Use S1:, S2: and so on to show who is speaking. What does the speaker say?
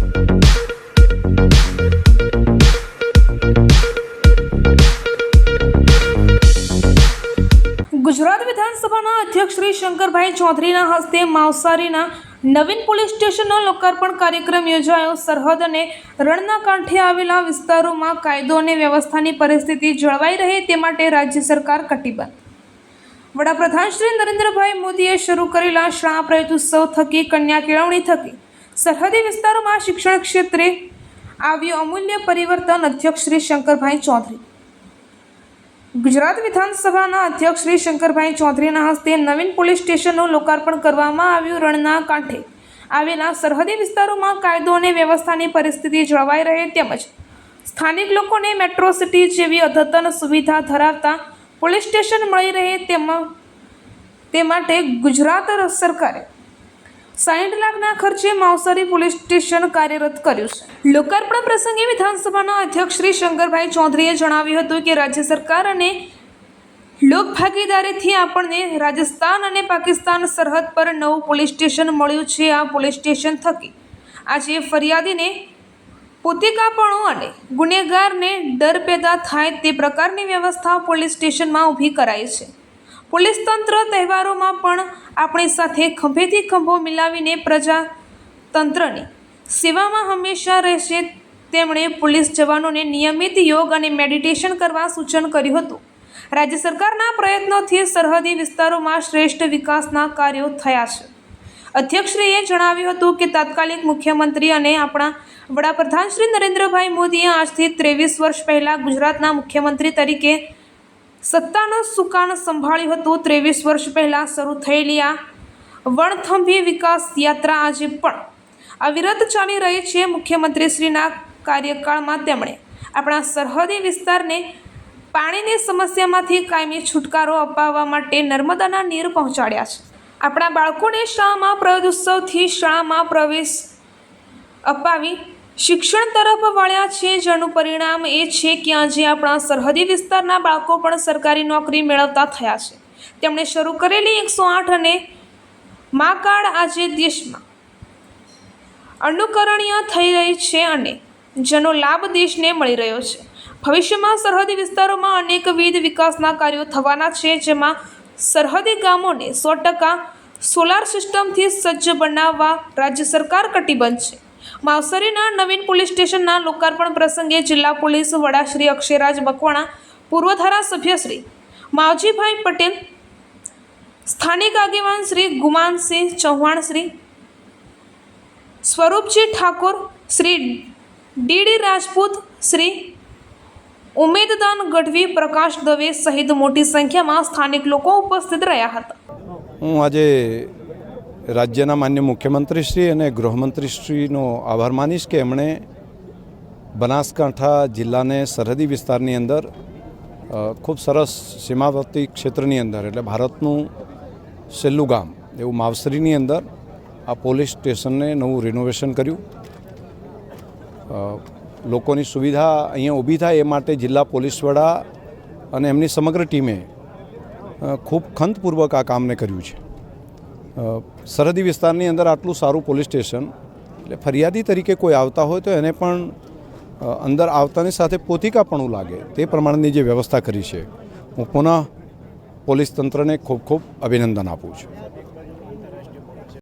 S1: ગુજરાત વિધાનસભાના અધ્યક્ષ શ્રી શંકરભાઈ ચૌધરીના હસ્તે માવસારીના નવીન પોલીસ સ્ટેશનનો લોકાર્પણ કાર્યક્રમ યોજાયો. સરહદ અને રણના કાંઠે આવેલા વિસ્તારોમાં કાયદો અને વ્યવસ્થાની પરિસ્થિતિ જળવાઈ રહે તે માટે રાજ્ય સરકાર કટિબદ્ધ. વડાપ્રધાન શ્રી નરેન્દ્રભાઈ મોદીએ શરૂ કરેલા શ્રાપ પ્રયુક્ત ઉત્સવ થકી કન્યા કેળવણી થકી સરહદી વિસ્તારોમાં શિક્ષણ ક્ષેત્રે આવ્યું અમૂલ્ય પરિવર્તન, અધ્યક્ષ શ્રી શંકરભાઈ ચૌધરી. ગુજરાત વિધાનસભાના અધ્યક્ષ શ્રી શંકરભાઈ ચૌધરીના હસ્તે નવીન પોલીસ સ્ટેશનનું લોકાર્પણ કરવામાં આવ્યું રણના કાંઠે. આવેલા સરહદી વિસ્તારોમાં કાયદો અને વ્યવસ્થાની પરિસ્થિતિ જળવાઈ રહે તેમજ સ્થાનિક લોકોને મેટ્રો સિટી જેવી અદ્યતન સુવિધા ધરાવતા પોલીસ સ્ટેશન મળી રહે તેમ તે માટે ગુજરાત સરકારે સાઠ લાખના ખર્ચે માવસારી પોલીસ સ્ટેશન કાર્યરત કર્યું છે. લોકાર્પણ પ્રસંગે વિધાનસભાના અધ્યક્ષ શ્રી શંકરભાઈ ચૌધરીએ જણાવ્યું હતું કે રાજ્ય સરકાર અને લોકભાગીદારીથી આપણને રાજસ્થાન અને પાકિસ્તાન સરહદ પર નવું પોલીસ સ્ટેશન મળ્યું છે, આ પોલીસ સ્ટેશન થકી. આજે ફરિયાદીને પોતિકાપણું અને ગુનેગારને ડર પેદા થાય તે પ્રકારની વ્યવસ્થા પોલીસ સ્ટેશનમાં ઊભી કરાઈ છે. પોલીસ તંત્ર તહેવારોમાં પણ આપણી સાથે ખંભેથી ખંભો મિલાવીને પ્રજાતંત્રની સેવામાં હંમેશા રહેશે તેમણે પોલીસ જવાનોને નિયમિત યોગ અને મેડિટેશન કરવા સૂચન કર્યું હતું. રાજ્ય સરકારના પ્રયત્નોથી સરહદી વિસ્તારોમાં શ્રેષ્ઠ વિકાસના કાર્યો થયા છે. અધ્યક્ષશ્રીએ જણાવ્યું હતું કે તાત્કાલિક મુખ્યમંત્રી અને આપણા વડાપ્રધાન શ્રી નરેન્દ્રભાઈ મોદીએ આજથી ત્રેવીસ વર્ષ પહેલાં ગુજરાતના મુખ્યમંત્રી તરીકે સત્તાનું સુકાન સંભાળ્યું હતું. ત્રેવીસ વર્ષ પહેલાં શરૂ થયેલી આ વણથંભી વિકાસ યાત્રા આજે પણ અવિરત ચાલી રહી છે. મુખ્યમંત્રીશ્રીના કાર્યકાળમાં તેમણે આપણા સરહદી વિસ્તારને પાણીની સમસ્યામાંથી કાયમી છુટકારો અપાવવા માટે નર્મદાના નીર પહોંચાડ્યા છે. આપણા બાળકોને શાળામાં પ્રવેશોત્સવથી શાળામાં પ્રવેશ અપાવી શિક્ષણ તરફ વળ્યા છે. જેનું પરિણામ એ છે કે આજે આપણા સરહદી વિસ્તારના બાળકો પણ સરકારી નોકરી મેળવતા થયા છે. તેમણે શરૂ કરેલી એકસો આઠ અને મા કાર્ડ આજે દેશમાં અનુકરણીય થઈ રહી છે અને જેનો લાભ દેશને મળી રહ્યો છે. ભવિષ્યમાં સરહદી વિસ્તારોમાં અનેકવિધ વિકાસના કાર્યો થવાના છે, જેમાં સરહદી ગામોને સો ટકા સોલાર સિસ્ટમથી સજ્જ બનાવવા રાજ્ય સરકાર કટિબદ્ધ છે. માવસરીના નવીન પોલીસ સ્ટેશનના લોકાર્પણ પ્રસંગે જિલ્લા પોલીસ વડા શ્રી અક્ષયરાજ બકવાણા પૂર્વ ધારાસભ્ય શ્રી માવજીભાઈ પટેલ, સ્થાનિક આગેવાન શ્રી ગુમાનસિંહ ચૌહાણ શ્રી, સ્વરૂપજી ઠાકોર શ્રી ડીડી રાજપૂત શ્રી ઉમેદદાન ગઢવી પ્રકાશ દવે સહિત મોટી સંખ્યામાં સ્થાનિક લોકો ઉપસ્થિત રહ્યા હતા.
S2: હું આજે રાજ્યના માન્ય મુખ્યમંત્રીશ્રી અને ગૃહમંત્રીશ્રીનો આભાર માનીશ કે એમણે બનાસકાંઠા જિલ્લાને સરહદી વિસ્તારની અંદર ખૂબ સરસ સીમાવર્તી ક્ષેત્રની અંદર, એટલે ભારતનું છેલ્લું ગામ એવું માવસરીની અંદર આ પોલીસ સ્ટેશનને નવું રિનોવેશન કર્યું. લોકોની સુવિધા અહીંયા ઊભી થાય એ માટે જિલ્લા પોલીસ વડા અને એમની સમગ્ર ટીમે ખૂબ ખંતપૂર્વક આ કામને કર્યું છે. સરહદી વિસ્તારની અંદર આટલું સારું પોલીસ સ્ટેશન, એટલે ફરિયાદી તરીકે કોઈ આવતા હોય તો એને પણ અંદર આવતાની સાથે પોતિકાપણું લાગે. તે પ્રમાણેની જે વ્યવસ્થા કરી છે, હું પુનઃ પોલીસ તંત્રને ખૂબ ખૂબ અભિનંદન આપું છું.